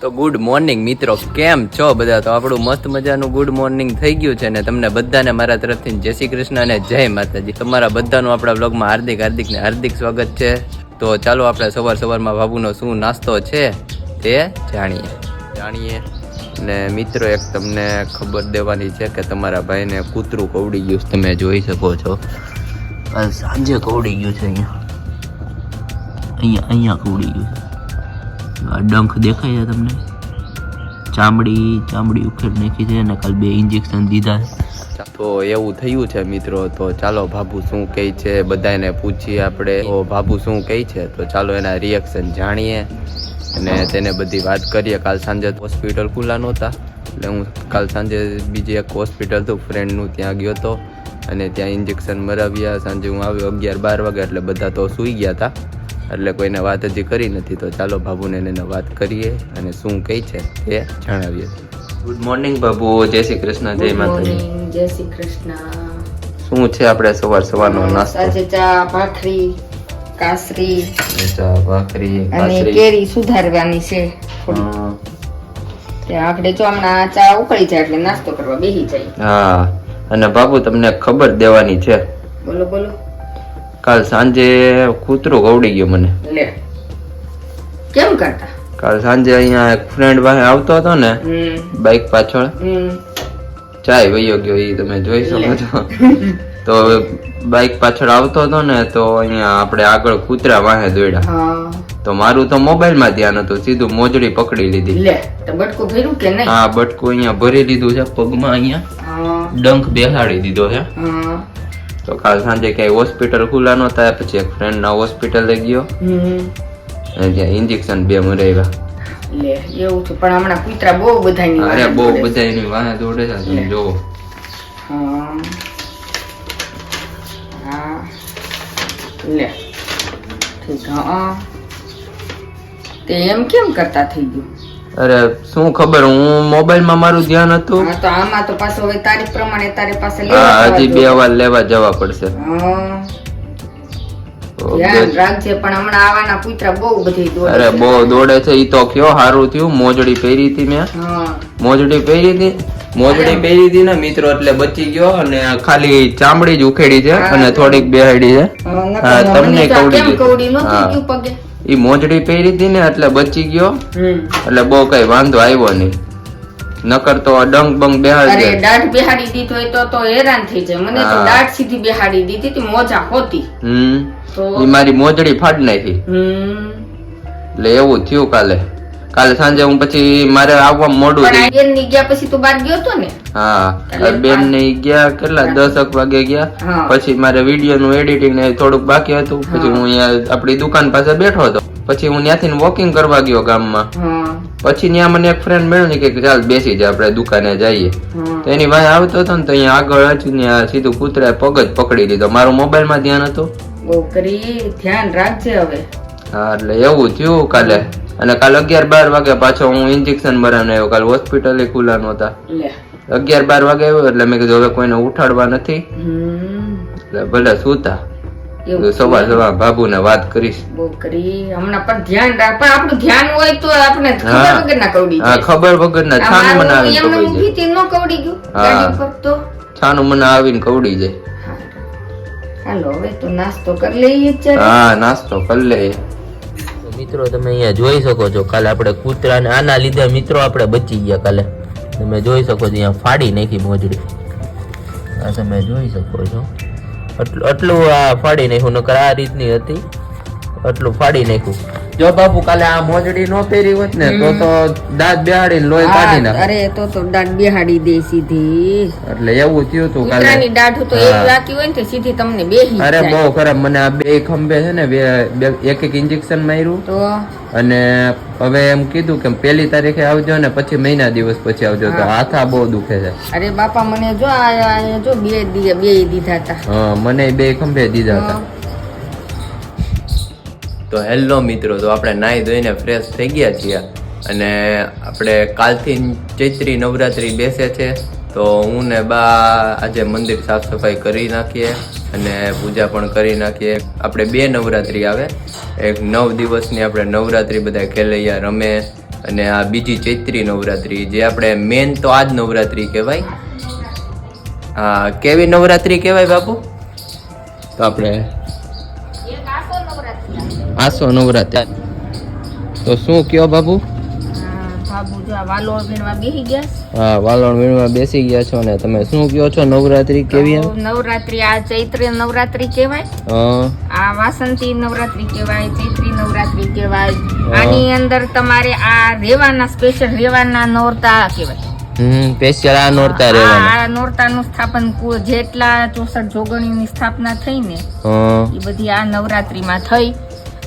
તો good morning મિત્રો, કેમ છો બધા? તો આપણું મસ્ત મજાનું ગુડ મોર્નિંગ થઈ ગયું છે ને તમને બધાને મારા તરફથી જય શ્રી કૃષ્ણ અને જય માતાજી. તમારા બધાનું આપણા બ્લોગમાં હાર્દિક હાર્દિક ને હાર્દિક સ્વાગત છે. તો ચાલો આપણે સવાર સવારમાં બાબુનો શું નાસ્તો છે તે જાણીએ. જાણીએ. ને મિત્રો, એક તમને ખબર દેવાની છે કે તમારા ભાઈને કૂતરું કવડી ગયું તમે જોઈ શકો છો. સાંજે કવડી ગયું છે અહીંયા. અહીંયા અહીંયા કવડી ગયું છે. ડંખ દેખાય છે તમને? ચામડી ચામડી ઉખેડ નાખી છે અને કાલ બે ઇન્જેક્શન દીધા છે. તો એવું થયું છે મિત્રો, તો ચાલો ભાભુ શું કહે છે બધાને પૂછીએ આપણે. તો ભાભુ શું કહે છે? તો ચાલો એના રિએક્શન જાણીએ અને તેને બધી વાત કરીએ. કાલ સાંજે હોસ્પિટલ ખુલ્લા નહોતા. એટલે હું કાલ સાંજે બીજી એક હોસ્પિટલ હતું ફ્રેન્ડનું ત્યાં ગયો હતો અને ત્યાં ઇન્જેક્શન મરાવ્યા. સાંજે હું આવ્યો અગિયાર બાર વાગે એટલે બધા તો સૂઈ ગયા હતા. એટલે કોઈને વાત હજી કરી નથી તો ચાલો બાબુને એને વાત કરીએ અને શું કહી છે તે જણાવીએ. ગુડ મોર્નિંગ બાબુ જય શ્રી કૃષ્ણ. જય માતાજી. જય શ્રી કૃષ્ણ. શું છે આપણે સવાર સવારનો નાસ્તો? આજે ચા ભાખરી કાસરી ચા ભાખરી અને કેરી સુધારવાની છે. આપણે જો હમણાં ચા ઉકળી જાય એટલે નાસ્તો કરવા બેસી જાય. હા. અને બાબુ તમને ખબર દેવાની છે? બોલો બોલો. કાલ સાંજે કૂતરો ગવડી ગયો મને. લે. કેમ કરતા? કાલ સાંજે અહીંયા એક ફ્રેન્ડ પાસે આવતો હતો ને બાઈક બાઇક પાછળ. ચાય વયો ગયો એ તમે જોઈ શકો છો. તો બાઇક પાછળ આવતો હતો ને તો અહીંયા આપણે આગળ કૂતરા વાહે દોડ્યા. તો મારું તો મોબાઈલમાં ધ્યાન હતું સીધું મોજડી પકડી લીધી. લે તો બટકું ભર્યું કે નહીં? હા બટકું અહીંયા ભરી લીધું છે પગમાં અહીંયા. ડંખ બેસાડી દીધો છે. હા. તો કાલ સાંજે ક્યાંય હોસ્પિટલ ખુલ્લા નહોતા પછી એક ફ્રેન્ડ ના હોસ્પિટલે ગયો. ત્યાં ઇન્જેક્શન બે મરાવ્યા લે એવું છે પણ હમણાં કૂતરા બહુ બધાની અરે બહુ દોડે છે. બધા એની વાહે દોડે છે તમે જોવો હા. હા. લે. ઠીક હા. તે એમ કેમ કરતા થઈ ગયું? અરે શું ખબર? હું મોબાઈલમાં મારું ધ્યાન હતું. તો આમાં તો પાછો હવે તારીખ પ્રમાણે તારે પાસે લેવા હજી બે વાર લેવા જવા પડશે. જોઈએ. હા. તો ધ્યાન રાખજે પણ હમણાં આવાના કૂતરા બહુ બધી દોડે અરે બહુ દોડે છે ઈ તો કયો સારું થયું મોજડી પહેરી હતી મેં. મોજડી પહેરી હતી? મોજડી પહેરી હતી ને મિત્રો એટલે બચી ગયો અને ખાલી ચામડી જ ઉખેડી છે અને થોડીક બેહાડી છે. તમને કવડી કવડી નહોતું પગે? ઈ મોજડી પહેરી હતી ને એટલે બચી ગયો. એટલે બહુ કઈ વાંધો આવ્યો નહીં. નકર તો આ ડંગ બંગ બેહાડી અરે દાઢ બેહાડી દીધો હોય તો તો હેરાન થઈ જાય. મને તો દાઢ સીધી બેહાડી દીધી હતી મોજા હોતી. હમ. તો મારી મોજડી ફાડ નાખી. હમ. એટલે એવું થયું કાલે. કાલે સાંજે હું પછી મારે આવવા મોડું થઈ બેનની ગયા પછી તું બાર ગયો તો ને? હા બેન ને ગયા કેટલા? દસક વાગે ગયા. પછી મારે વીડિયો નું એડિટિંગ ને થોડુંક બાકી હતું. પછી હું અહીંયા આપણી દુકાન પાસે બેઠો હતો. પછી હું ત્યાંથી વોકિંગ કરવા ગયો ગામમાં. પછી ત્યાં મને એક ફ્રેન્ડ મળ્યો ને કે ચાલ બેસી જા આપણે દુકાને જઈએ. તો એની વાય આવતો હતો ને તો અહીંયા આગળ જ ત્યાં સીધું કૂતરાએ પગ જ પકડી લીધો. મારું મોબાઈલમાં ધ્યાન હતું. ધ્યાન રાખજે હવે. હા એટલે એવું થયું કાલે. અને કાલ અગિયાર બાર વાગે પાછો હું ઇન્જેક્શન ભરાને આવ્યો. કાલ હોસ્પિટલે ખુલ્લા નહોતા અગિયાર બાર વાગે આવ્યો એટલે મેં કીધું હવે કોઈને ઉઠાડવા નથી. એટલે ભલે સૂતા. સવાર સવાર સવાર બાબુને વાત કરીશ. હમણાં પણ ધ્યાન રાખ. પણ આપણું ધ્યાન હોય તો આપણે ખબર. વગર ના કવડી હા ખબર વગર ના છાનું મને આવીને કવડી ઊભી હતી, કવડી ગયું. હા. ગાડી પર તો. છાનું મને આવીને કવડી જાય. હાલો. હવે તો નાસ્તો કરી લઈએ હા નાસ્તો કરી લે મિત્રો, તમે અહીંયા જોઈ શકો છો, કાલે આપણે કૂતરાને આના લીધે મિત્રો આપણે બચી ગયા કાલે. તમે જોઈ શકો છો, અહીંયા ફાડી નાખી મોજડી. આ તમે જોઈ શકો છો. આટલું આ ફાડી નાખ્યું, નકર આ રીતની હતી. આટલું ફાડી નાખ્યું. જો બાપુ કાલે આ મોજડી નો પહેરી હોત ને તો તો દાંત બિહાડી લોહી કાઢી નાખ. અરે તો તો દાંત બિહાડી દે સીધી. એટલે એવું થયું તું કાલે. ની દાઢ તો એક રાખી હોય ને સીધી તમને બેહી અરે બહુ ખરાબ. મને આ બે ખંભે છે ને બે એક એક ઇન્જેક્શન માર્યું. તો? અને હવે એમ કીધું કે પહેલી તારીખે આવજો ને પછી મહિના દિવસ પછી આવજો. તો હાથા બહુ દુખે છે. અરે બાપા મને જો આ જો બે દીધા બે દીધા હતા. હા મને બે ખંભે દીધા હતા. તો હેલો મિત્રો, તો આપણે નાહી ધોઈને ફ્રેશ થઈ ગયા છીએ. અને આપણે કાલથી ચૈત્રી નવરાત્રી બેસે છે, તો હું ને બા આજે મંદિર સાફ સફાઈ કરી નાખીએ અને પૂજા પણ કરી નાખીએ. આપણે બે નવરાત્રી આવે, એક નવ દિવસની આપણે નવરાત્રી બધા ખેલૈયા રમે, અને આ બીજી ચૈત્રી નવરાત્રી, જે આપણે મેન તો આ જ નવરાત્રી કહેવાય. હા, કેવી નવરાત્રી કહેવાય બાપુ? તો આપણે આસો નવરાત્રી તો શું કયો બાબુ? બેસી ગયા હા વાલણ વીણવા બેસી ગયા છો ને તમે શું કયો છો? નવરાત્રી કેવી નવરાત્રી આ ચૈત્ર નવરાત્રી કહેવાય. આ વાસંતી નવરાત્રી કહેવાય ચૈત્રી નવરાત્રી કહેવાય. આની અંદર તમારે આ રેવાના સ્પેશિયલ રેવાના નોરતા કહેવાય. હમ સ્પેશિયલ આ નોરતા રહેવાના આ નોરતાનું સ્થાપન જેટલા ચોસઠ જોગણીની સ્થાપના થઈ ને એ બધી આ નવરાત્રીમાં થઈ.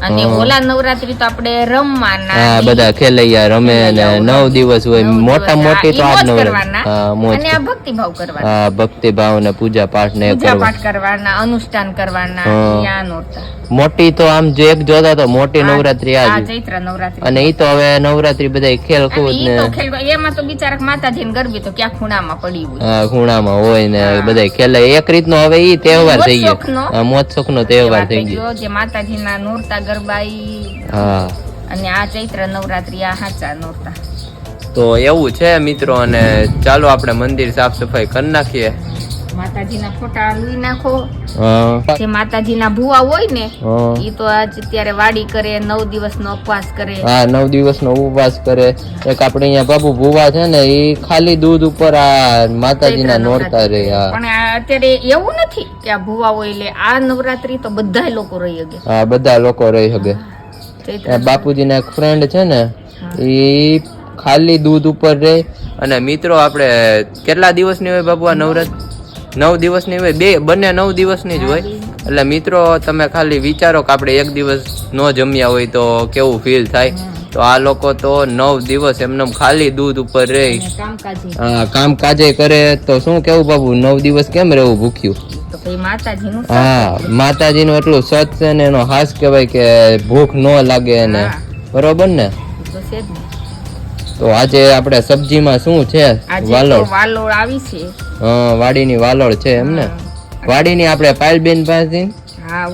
અને ઓલા નવરાત્રી તો આપણે રમવાના હા બધા ખેલૈયા રમે અને નવ દિવસ હોય મોટા મોટી તો આ નવરાત્રી. અને આ ભક્તિભાવ કરવાના. હા ભક્તિ ભાવ ને પૂજા પાઠ ને પૂજા પાઠ કરવાના અનુષ્ઠાન કરવાના હા. ઈ નોરતા. મોટી તો આમ જો એક જોતા તો મોટી નવરાત્રી આ ચૈત્ર નવરાત્રી. અને ઈ તો હવે નવરાત્રી બધા ખેલ કૂદ ને એમાં તો બિચારા માતાજી ને ગરબી તો ક્યાં ખૂણામાં પડી હોય. હા, ખૂણામાં હોય ને. બધા ખેલે. એક રીતનો હવે ઈ તહેવાર થઈ ગયો. મોત શોખ નો તહેવાર થઈ ગયો જે માતાજીના નોરતા ગરબા ઈ હા. અને આ ચૈત્ર નવરાત્રી આ હાચા નોરતા. તો એવું છે મિત્રો અને ચાલો આપણે મંદિર સાફ સફાઈ કરી નાખીએ. માતાજીના ફોટા લઈ નાખો. જે માતાજીના ભુવા હોય ને હા. તો આજ અત્યારે વાડી કરે નવ દિવસનો ઉપવાસ કરે. હા નવ દિવસનો ઉપવાસ કરે. એક આપણે અહીંયા બાબુ ભુવા છે ને એ ખાલી દૂધ ઉપર આ માતાજીના નોરતા રહે પણ અત્યારે એવું નથી કે આ ભુવા હોય એટલે આ નવરાત્રી તો બધા લોકો રહી શકે. હા બધા લોકો રહી શકે. બાપુજી બાપુજીના એક ફ્રેન્ડ છે ને એ ખાલી દૂધ ઉપર રહે. અને મિત્રો આપણે કેટલા દિવસની હોય બાપુ આ નવરાત્રી? નવ દિવસની હોય બે બંને નવ દિવસની જ હોય. એટલે મિત્રો તમે ખાલી વિચારો કે આપણે એક દિવસ ન જમ્યા હોય તો કેવું ફીલ થાય? તો આ લોકો તો નવ દિવસ એમને ખાલી દૂધ ઉપર રહે. હા કામ કાજે કરે તો શું કેવું બાબુ નવ દિવસ કેમ રહેવું ભૂખ્યું? હા માતાજી નું હા માતાજીનું એટલું સત છે ને એનો હાસ કહેવાય કે ભૂખ ન લાગે એને. બરોબર ને. તો આજે આપણે સબ્જીમાં શું છે? વાલોળ. વાલોળ આવી છે. હા વાડીની વાલોળ છે એમ ને? વાડીની આપણે પાયલબેન પાસે? હા.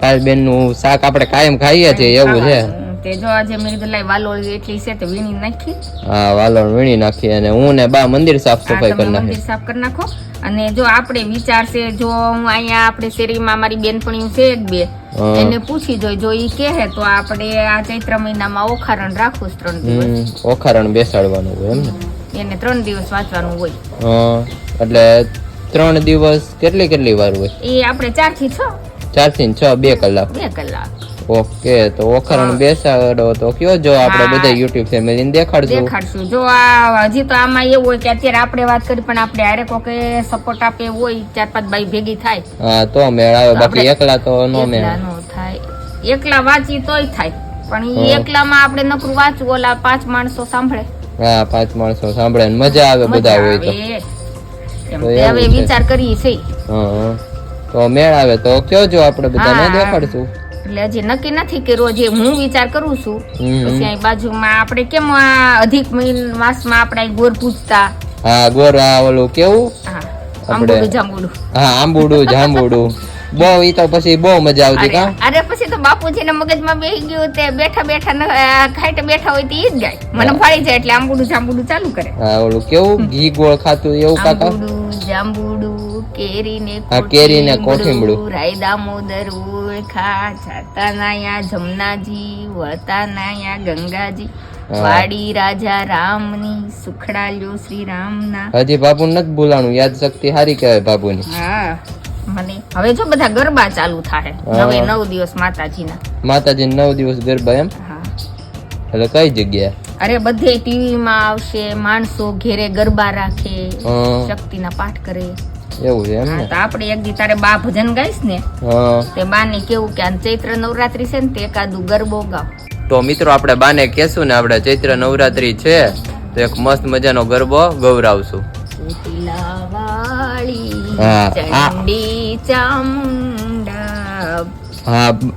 પાયલબેનનું શાક આપણે કાયમ ખાઈએ છીએ એવું છે. તે જો આજે મેં કીધું લાઈ વાલોળ એટલી છે તે વીણી નાખી. હા વાલોળ વીણી નાખી અને હું ને બા મંદિર સાફ સફાઈ કરી નાખી મંદિર સાફ કરી નાખો. અને જો આપણે વિચાર છે જો હું અહીંયા આપણે શેરીમાં મારી બેનપણીઓ છે એક બે એને પૂછી જોઈ જો ઈ કહે તો આપણે આ ચૈત્ર મહિનામાં ઓખારણ રાખું ત્રણ દિવસ. ઓખારણ બેસાડવાનું હોય એમ ને? એને ત્રણ દિવસ વાંચવાનું હોય. એટલે ત્રણ દિવસ કેટલી કેટલી વાર હોય? એ આપણે ચારથી છ. ચારથી છ બે કલાક. બે કલાક. ઓકે તો ઓખરણ બેસાડો. તો કયો જો આપણે. બધા યુટ્યુબ ફેમિલીને દેખાડશું? દેખાડશું. જો આ હજી તો આમાં એવું હોય કે અત્યારે આપણે વાત કરી પણ આપણે હારે કોકે સપોર્ટ આપે હોય ચાર પાંચ બાઈ ભેગી થાય. હા તો મેળ આવે બાકી એકલા તો નો મેળ. નો થાય. એકલા વાંચી તોય થાય. પણ એકલામાં આપણે નકરું વાંચવું ઓલા પાંચ માણસો સાંભળે. હા પાંચ માણસો સાંભળે ને મજા આવે બધા હોય તો. હવે વિચાર કરીએ છે હા. તો મેળ આવે. તો કયો જો આપણે બધાને. દેખાડશું? એટલે હજી નક્કી નથી કર્યો. જે હું વિચાર કરું છું. પછી અહીં બાજુમાં આપણે કેમ આ અધિક મહિન માસમાં આપણે ગોર પૂજતા? હા ગોરા ઓલું કેવું? આંબુડું આપણે- જાંબુડું. હા આંબુડું જાંબુડું. બહુ ઈ તો પછી બહુ મજા આવતી કા? અરે પછી બાપુજીના મગજમાં બે ગયું તે બેઠા બેઠા ખાઈટ બેઠા હોય તે ઈ જ ગાય મને ફાળી જાય એટલે આંબુડું જાંબુડું ચાલુ કરે. હા ઓલું કેવું? ઘી ગોળ ખાતું એવું કાકા? આંબુડું જાંબુડું કેરીને હા, કેરીને કોઠીમડું. રાય દામોદર ઓળખા જાતા નાયા જમનાજી વળતા નાયા ગંગાજી. વાડી રાજા રામની સુખડાલ્યો શ્રી રામના હજી બાપુ નથી બોલાણું યાદ શક્તિ હારી કહેવાય બાપુની. હા. મને. હવે જો બધા ગરબા ચાલુ થાય નવે નવ દિવસ માતાજીના. માતાજી નવ દિવસ ગરબા એમ? એટલે કઈ જગ્યા અરે બધે ટીવી માં આવશે માણસો ઘેરે ગરબા રાખે શક્તિના પાઠ કરે. એવું છે એમ ને? તો આપણે એક દી તારે બા ભજન ગાઈશ ને તે બા ને કેવું કે ચૈત્ર નવરાત્રી છે ને તે એકાદું ગરબો ગાવ. તો મિત્રો આપણે બાને કહેશું ને આપણે ચૈત્ર નવરાત્રી છે તો એક મસ્ત મજાનો ગરબો ગૌરાવશું.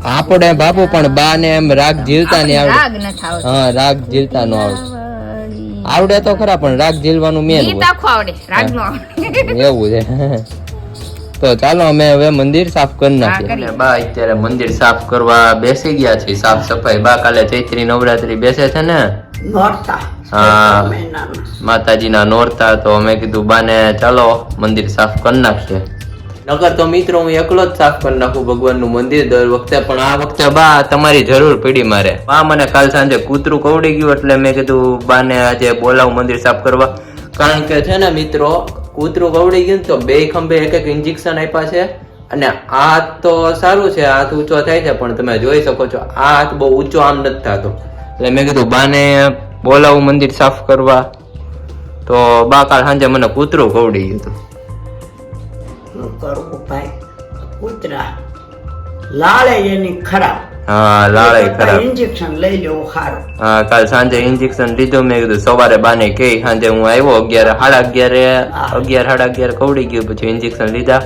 આપણે બાપુ પણ બા ને એમ રાગ જીલતા આવડે ન થાવ હા રાગ જીલતા નો આવડે આવડે તો ખરા પણ રાગ જીલવાનું મેન આવડે આવડે એવું છે તો ચાલો અમે હવે મંદિર સાફ કરી નાખીએ એટલે બા અત્યારે મંદિર સાફ કરવા બેસી ગયા છે સાફ સફાઈ બા કાલે ચૈત્રી નવરાત્રી બેસે છે ને નોરતા હા. માતાજીના નોરતા તો અમે કીધું બાને ચાલો મંદિર સાફ કરી નાખીએ. નગર તો મિત્રો હું એકલો જ સાફ કરી નાખું ભગવાનનું મંદિર દર વખતે પણ આ વખતે બા તમારી જરૂર પડી મારે. બા મને કાલ સાંજે કૂતરું કવડી ગયું એટલે મેં કીધું બાને આજે બોલાવું મંદિર સાફ કરવા. કારણ કે છે ને મિત્રો કૂતરું કવડી ગયું તો બે ખંભે એક એક ઇન્જેક્શન આપ્યા છે. અને આ હાથ તો સારું છે હાથ ઊંચો થાય છે પણ તમે જોઈ શકો છો આ હાથ બહુ ઊંચો આમ નથી થતો. એટલે મેં કીધું બાને બોલાવું મંદિર સાફ કરવા. તો બા કાલ સાંજે મને કૂતરું કવડી ગયું હતું. કરવું ભાઈ? કૂતરા. લાળે એની ખરાબ. હા લાળે ખરાબ. ઇન્જેક્શન લઈ લેવું સારું હા કાલ સાંજે ઇન્જેક્શન લીધું. મેં કીધું સવારે બાને કે સાંજે હું આવ્યો અગિયાર સાડા અગિયારે અગિયાર સાડા અગિયાર કવડી ગયું પછી ઇન્જેક્શન લીધા.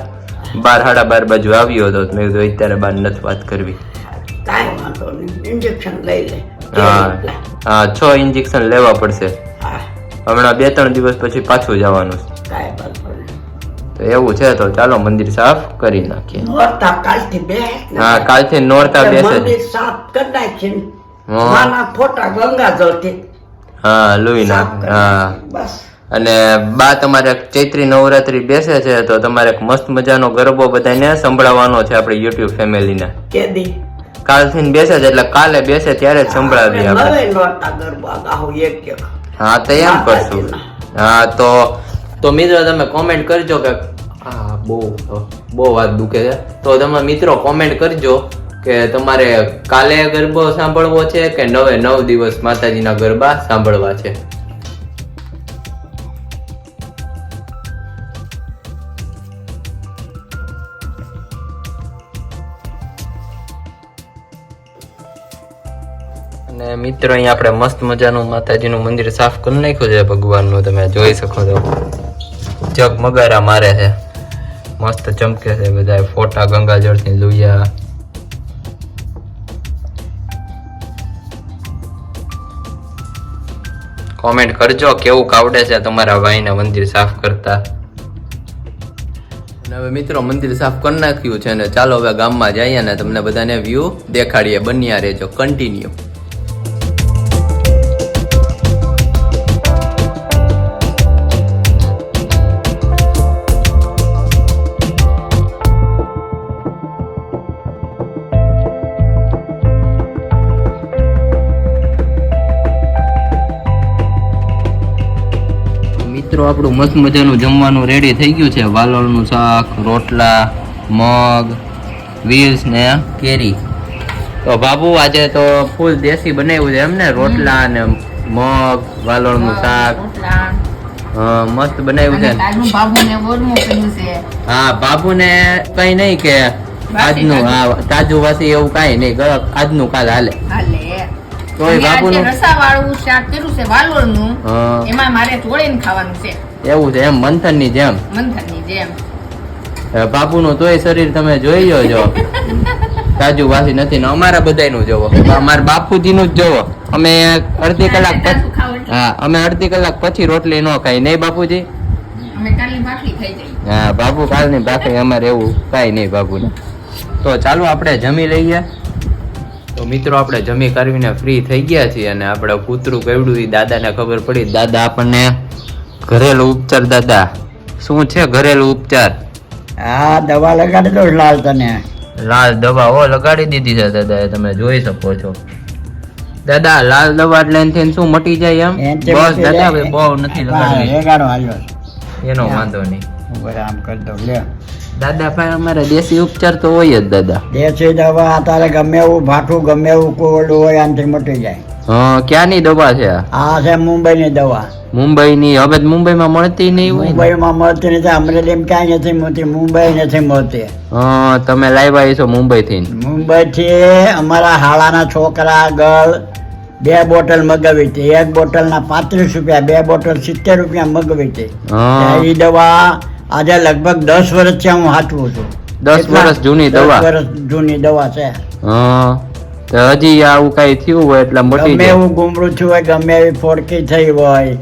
બાર સાડા બાર બાજુ આવ્યો હતો. મેં કીધું અત્યારે બાર નથી વાત કરવી. કાંઈ વાંધો નહીં. ઇન્જેક્શન લઈ લે. હા છ ઇન્જેક્શન લેવા પડશે. હમણાં બે ત્રણ દિવસ પછી પાછું જવાનું છે. તો એવું છે તો ચાલો મંદિર સાફ કરી નાખીએ. નોરતા કાલથી બે હા કાલથી નોરતા બેસે. મંદિર સાફ કરી નાખીએ. નાના ફોટા ગંગાજળથી હા લુઈ સાફ હા. બસ. અને બા તમારે ચૈત્રી નવરાત્રી બેસે છે તો તમારે મસ્ત મજાનો ગરબો બધાને સંભળાવવાનો છે આપણી યુટ્યુબ ફેમિલીને. કેદી. કાલથી બેસે છે એટલે કાલે બેસે ત્યારે જ સંભળાવીએ આપણે હા તો એમ કરશું. હા તો તો મિત્રો તમે કોમેન્ટ કરજો કે હા બહુ બહુ વાત દુખે છે. તો તમે મિત્રો કોમેન્ટ કરજો કે તમારે કાલે ગરબો સાંભળવો છે કે નવે નવ દિવસ માતાજીના ગરબા સાંભળવા છે? અને મિત્રો અહીંયા આપણે મસ્ત મજાનું માતાજીનું મંદિર સાફ કરી નાખ્યું છે ભગવાનનું. તમે જોઈ શકો છો. જગમગારા મારે છે. મસ્ત ચમકે છે બધા ફોટા ગંગાજળથી લુયા. કોમેન્ટ કરજો કેવું કાવડે છે તમારા ભાઈને મંદિર સાફ કરતા. હવે મિત્રો, મંદિર સાફ કરી નાખ્યું છે ને ચાલો હવે ગામમાં જઈએ ને તમને બધાને વ્યૂ દેખાડીએ. બન્યા રહેજો કન્ટિન્યુ મિત્રો આપણું મસ્ત મજાનું જમવાનું રેડી થઈ ગયું છે. વાલોળનું શાક રોટલા મગ વીસ ને કેરી. તો બાબુ આજે તો ફૂલ દેશી બનાવ્યું છે એમ ને રોટલા ને મગ વાલોળનું શાક. મસ્ત બનાવ્યું છે. હા બાબુ બાબુને કઈ નહીં કે આજનું હા તાજુ વાસી એવું કઈ નહીં. આજનું કાલ હાલે. હાલે. તોય અને બાબુનું- આજે શાક કર્યું છે વાલોળનું એમાં મારે ચોળીને ખાવાનું છે. એવું છે એમ મંથનની જેમ. મંથનની જેમ. બાબુનું તોય શરીર તમે જોઈ જોજો તાજુ વાસી નથી ને અમારા બધાયનું જોવો. અમારા બાપુજીનું જ જોવો. અમે અડધી કલાક હા અમે અડધી કલાક પછી રોટલી ન ખાઈ. નહીં બાપુજી? હા બાપુ કાલની ભાખરી અમારે એવું કાંઈ નહીં બાપુને. તો ચાલો આપણે જમી લઈએ. તો મિત્રો આપણે જમી કરવીને ફ્રી થઈ ગયા છીએ અને આપણે કૂતરું કેવડું એ દાદાને ખબર પડી. દાદા આપણને ઘરેલું ઉપચાર દાદા. શું છે ઘરેલું ઉપચાર? હા દવા લગાડી દો લાલ તને. લાલ દવા? ઓ લગાડી દીધી છે દાદા તમે જોઈ શકો છો. દાદા લાલ દવા એટલે એનથી શું મટી જાય એમ? બસ દાદા બહુ નથી લગાડવી. એનો વાંધો નહીં. ઉપર આમ કરી દો લે. દાદા ભાઈ અમારે દેશી ઉપચાર તો હોય જ દાદા. દેશી દવા તારે ગમે એવું ભાઠું ગમે એવું કોરડું હોય આનાથી મટી જાય. હા ક્યાંની દવા છે આ? છે મુંબઈની દવા. મુંબઈની હવે મુંબઈમાં મળતી નહીં હોય? મુંબઈમાં મળતી નથી અમરેલીમાં ક્યાંય નથી મળતી મુંબઈ નથી મળતી. હા તમે લાવ્યા છો મુંબઈ થી મુંબઈથી અમારા હાલાના છોકરા આગળ બે બોટલ મગાવી હતી. એક બોટલના પાંત્રીસ રૂપિયા બે બોટલ સિત્તેર રૂપિયા મગાવી હતી. એ દવા આજે લગભગ દસ વર્ષથી હું હાચવું છું. દસ વર્ષ જૂની દવા? વર્ષ જૂની દવા છે. હા. હજી આવું કઈ થયું હોય એટલે મટી ગમે જાય. એવું ગુમરું થયું હોય ગમે એવી ફોડકી થઈ હોય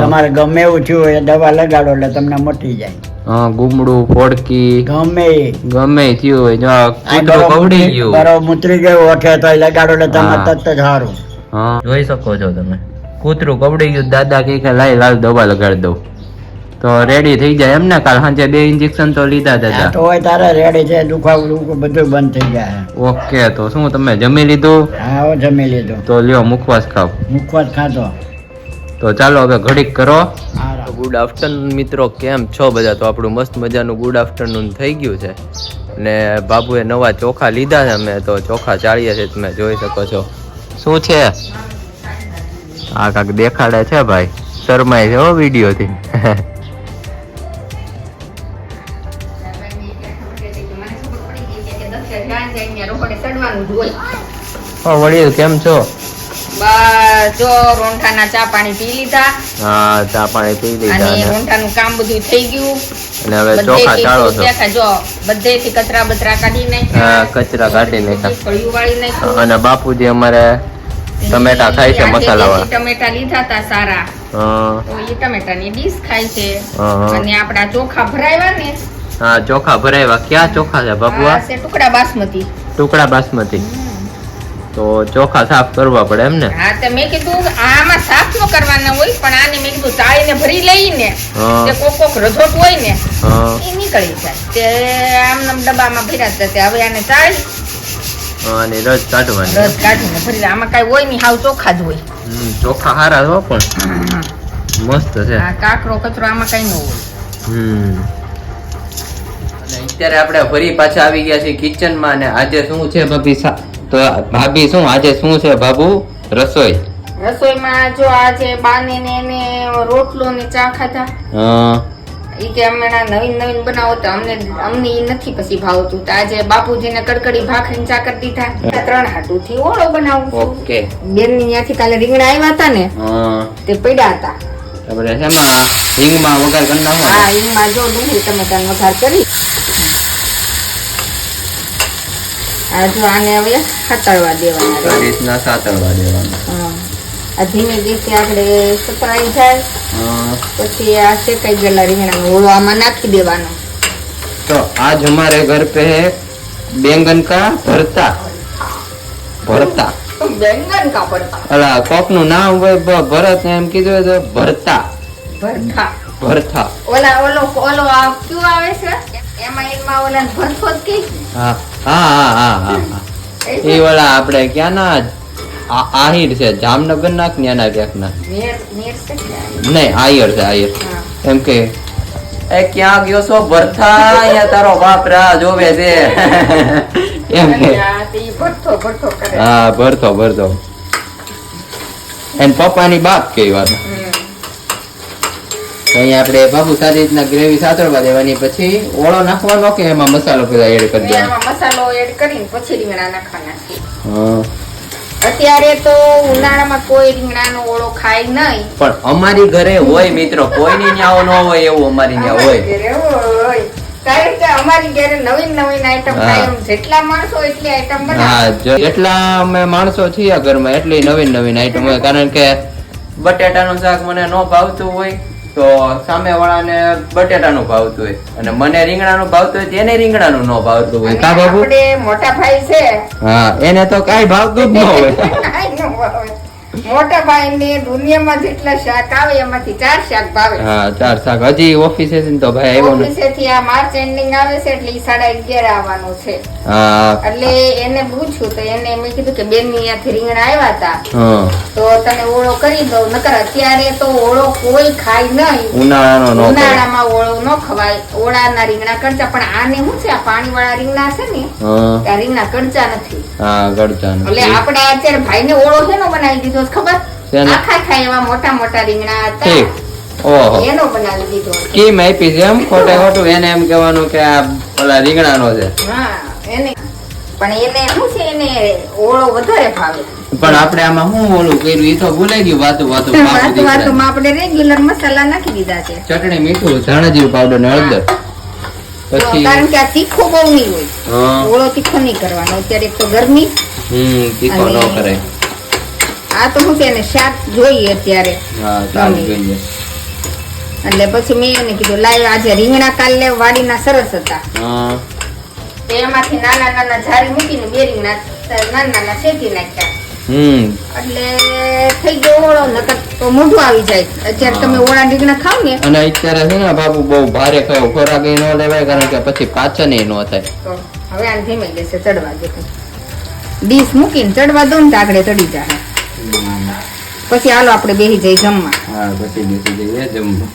તમારે ગમે એવું થયું હોય દવા લગાડો એટલે તમને મટી જાય. હા ગુમડું ફોડકી. ગમે. ગમે થયું હોય જો બરો કવડી મુતરી- ગયું. બરો મુતરી ગયું ઓઠે તો લગાડો એટલે હા. તમે તરત જ હારું. હા. જોઈ શકો છો તમે. કૂતરું કવડી ગયું દાદા કે લાઈ લાલ દવા લગાડી દઉં. તો રેડી થઈ જાય એમ ને કાલ સાંજે બે ઇન્જેક્શન તો લીધા હતા. તો હોય તારે રેડી છે દુખાવું દુખું બધું બંધ થઈ જાય. ઓકે તો શું તમે જમી લીધું? હા જમી લીધું. તો લ્યો મુખવાસ ખાવ. મુખવાસ ખાતો તો ચાલો હવે ઘડીક કરો. ગુડ આફ્ટરનૂન મિત્રો કેમ છો બધા? તો આપણું મસ્ત મજાનું ગુડ આફ્ટરનૂન થઈ ગયું છે. ને બાબુએ નવા ચોખા લીધા છે અમે તો ચોખા ચાળીએ છે તમે જોઈ શકો છો. શું છે? આ કાંક દેખાડે છે ભાઈ? શરમાય છે હો વિડીયોથી. વડીલ કેમ છો? બસ જો રોંઠાના ચા પાણી પી લીધા. હા ચા પાણી પી લીધા અને રોંઠાનું કામ બધું થઈ ગયું. અને હવે ચોખા ચાળો છો. જો બધેથી કચરા બચરા કાઢી નાખ્યા. કચરા કાઢી નાખ્યા. ફળિયું વાળી નાખ્યું. અને બાપુજી અમારે ટમેટા ખાય છે મસાલા વાળા. ટમેટા લીધા હતા સારા હા. તો એ ટમેટાની ડીશ ખાય છે. અને આપડા ચોખા ભરાયા ને. હા ચોખા ભરાયા ક્યાં ચોખા છે બાપુઆ? ટુકડા બાસમતી. ટુકડા બાસમતી. તો ચોખા સાફ કરવા પડે એમ ને? હા તો મેં કીધું આમાં સાફ નો કરવાના હોય પણ આને મેં કીધું તાળીને ભરી લઈને તે કોક કોક રજોટ હોય ને એ નીકળી જાય. તે આમ નામ ડબ્બામાં ભર્યા છે તે હવે આને તાળી અને રસ કાઢવાની. રસ કાઢીને ભરી. આમાં કાંઈ હોય નહીં હાવ ચોખા જ હોય. ચોખા હારા હો પણ. મસ્ત છે. આ કાકરો કચરો આમાં કાઈ ન હોય. હમ. અત્યારે આપણે ફરી પાછા આવી ગયા છીએ કિચનમાં અને આજે શું છે ભાભી? સા- તો ભાભી શું આજે શું છે બાબુ રસોઈ? રસોઈમાં જો આજે બાને ને એને રોટલો ને ચા ખાધા. હા. ઈ કે હમણાં નવીન નવીન બનાવો તો અમને અમને ઈ નથી પછી ભાવતું. તો આજે બાપુજીને કડકડી ભાખરી ચા કરી દીધા. ત્રણ હાટું થી ઓળો બનાવું ઓકે. બેનની ત્યાંથી કાલે રીંગણા આવ્યા હતા ને તે પડ્યા હતા. આપણે શેમાં હિંગમાં વઘાર કરી નાખો હા રીંગમાં જો ડુંગળી ટમેટાનો વઘાર કરી આ જો હવે સાતળવા દેવાના રીતના સાતળવા દેવાના. આ ધીમી રીતે આપણે સતળાઈ જાય. પછી આ શેકાઈ ગયેલા રીંગણાનો ઓળો આમાં નાખી દેવાનો. તો આજ અમારે ઘર પે બેંગન કા ભરતા? ભરતા. બેંગન કા ભરતા? અલા કોકનું નામ હોય ભરત એમ કીધું તો ભરતા. ભરતા. ભરતા ઓલા ઓલો ઓલો આ ક્યુ આવે છે? એમાં એમાં ઓલા ભરતો જ હા હા હા હા હા હા. એ વાળા આપણે ક્યાં ના આહિર છે જામનગર ના કે ન્યાના ક્યાંક ના મેર મેર છે ને? નહીં આયર છે આયર એમ કે એ ક્યાં ગયો છો ભરથા અહીંયા તારો બાપ રાહ જોવે છે. એમ કે ભરતો ભરતો કરે. હા ભરતો ભરતો એન પપ્પાની બાપ કઈ વાત અહીંયા આપણે બાબુ સારી રીતના ગ્રેવી સાતળવા દેવાની પછી ઓળો નાખવાનો કે એમાં મસાલો પેલા એડ કરી દેવાનો? મસાલો એડ કરીને પછી રીંગણા નાખવાના. અત્યારે તો ઉનાળામાં કોઈ રીંગણાનો ઓળો ખાય નહીં. પણ અમારી ઘરે હોય મિત્રો કોઈની ન્યાઓ ન હોય એવું અમારી ન્યા હોય. અમારી ઘરે હોય. કારણ કે અમારી ઘરે નવીન નવીન આઈટમ કાયમ જેટલા માણસો એટલી આઈટમ બનાવે. જેટલા અમે માણસો છીએ ઘરમાં એટલી નવીન નવીન આઈટમ હોય. કારણ કે બટેટાનું શાક મને ન ભાવતું હોય તો સામે વાળાને બટેટાનું ભાવતું હોય અને મને રીંગણાનું ભાવતું હોય તેને એને રીંગણાનું ન ભાવતું હોય કા બાબુ? મોટા ભાઈ છે. હા એને તો કાઈ ભાવતું જ ન હોય. મોટા ભાઈ ને દુનિયામાં જેટલા શાક આવે એમાંથી ચાર શાક ભાવે. હા ચાર શાક. હજી ઓફિસે છે ને તો ભાઈ આવ્યો ઓફિસે થી આ માર્ચ એન્ડિંગ આવે છે એટલે ઈ સાડા અગિયાર આવવાનું છે. હા. એટલે એને પૂછ્યું તો એને મેં કીધું કે બેનની ત્યાંથી રીંગણા આવ્યા હતા તો તને ઓળો કરી દઉં નકર અત્યારે તો ઓળો કોઈ ખાય નહીં. ઉનાળાનો ઉનાળામાં ઓળો ન ખવાય. ઓળાના રીંગણા કરતા પણ આને શું છે આ પાણી વાળા રીંગણા છે ને આ રીંગણા કરતા નથી. હા ગળચાનું. એટલે આપણે અત્યારે ભાઈને ઓળો છે બનાવી દીધો ખબર? આખા ખાય એવા મોટા મોટા રીંગણા હતા. ઓહો. એનો બનાવી દીધો છે. કેમ આપી છે એમ? ખોટે ખોટું. એને એમ કહેવાનું કે આ ઓલા રીંગણાનો છે. હા એને. પણ એને શું છે એને ઓળો વધારે ભાવે. પણ આપણે આમાં શું ઓલું કર્યું? એ તો ભૂલાઈ ગયું વાતું વાતું વાતું દીકરા. આપણે રેગ્યુલર મસાલા નાખી દીધા છે. ચટણી મીઠું ધાણા જીરું પાવડર ને હળદર. પછી કારણ કે આ તીખો બહુ નહીં હોય. ઓળો તીખો નહીં કરવાનો. અત્યારે એક તો ગરમી. હમ તીખો ન અને- આ તો હું છે શાક જોઈએ અત્યારે. હા ચાલુ જોઈએ. એટલે પછી મેં એને કીધું લાવ આજે રીંગણા કાલે વાડીના સરસ હતા. એમાંથી નાના નાના ઝાડી મૂકીને બે રીંગણા નાના નાના શેકી નાખ્યા. હમ. એટલે થઈ ગયો ઓળો નકર તો મોઢું આવી જાય. અત્યારે તમે ઓળા ડીગણા ખાવ ને. અને અત્યારે છે ને બાબુ બહુ ભારે કયો ખોરાક એ ન લેવાય કારણ કે પછી પાચન ય ન થાય. તો હવે આને ધીમે જશે ચડવા દે. ડીશ મૂકીને ચડવા દો ને આગળ ચડી જાય પછી હાલો આપણે બેસી જઈ જમવા. હા પછી બેસી જઈએ જમવા.